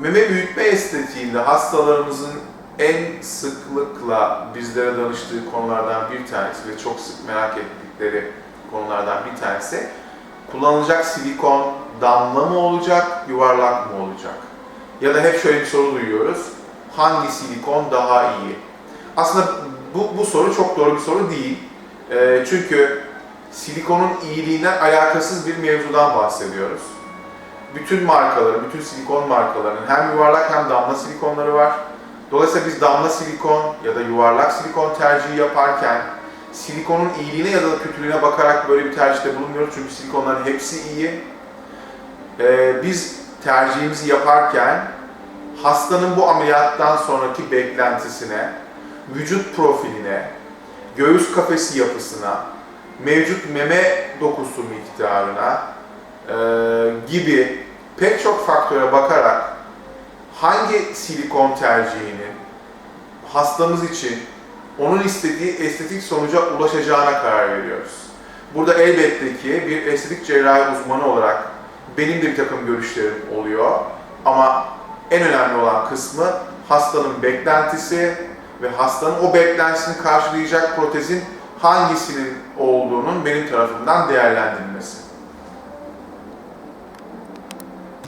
Meme büyütme estetiğinde hastalarımızın en sıklıkla bizlere danıştığı konulardan bir tanesi ve çok sık merak ettikleri konulardan bir tanesi kullanılacak silikon damla mı olacak, yuvarlak mı olacak? Ya da hep şöyle bir soru duyuyoruz. Hangi silikon daha iyi? Aslında bu, bu soru çok doğru bir soru değil. Ee, çünkü silikonun iyiliğine alakasız bir mevzudan bahsediyoruz. Bütün markaların, bütün silikon markalarının hem yuvarlak hem damla silikonları var. Dolayısıyla biz damla silikon ya da yuvarlak silikon tercihi yaparken silikonun iyiliğine ya da kötülüğüne bakarak böyle bir tercihte bulunmuyoruz. Çünkü silikonların hepsi iyi. Ee, biz tercihimizi yaparken hastanın bu ameliyattan sonraki beklentisine, vücut profiline, göğüs kafesi yapısına, mevcut meme dokusu miktarına e, gibi pek çok faktöre bakarak hangi silikon tercihini hastamız için onun istediği estetik sonuca ulaşacağına karar veriyoruz. Burada elbette ki bir estetik cerrahi uzmanı olarak benim de bir takım görüşlerim oluyor ama en önemli olan kısmı hastanın beklentisi ve hastanın o beklentisini karşılayacak protezin hangisinin olduğunun benim tarafımdan değerlendirilmesi.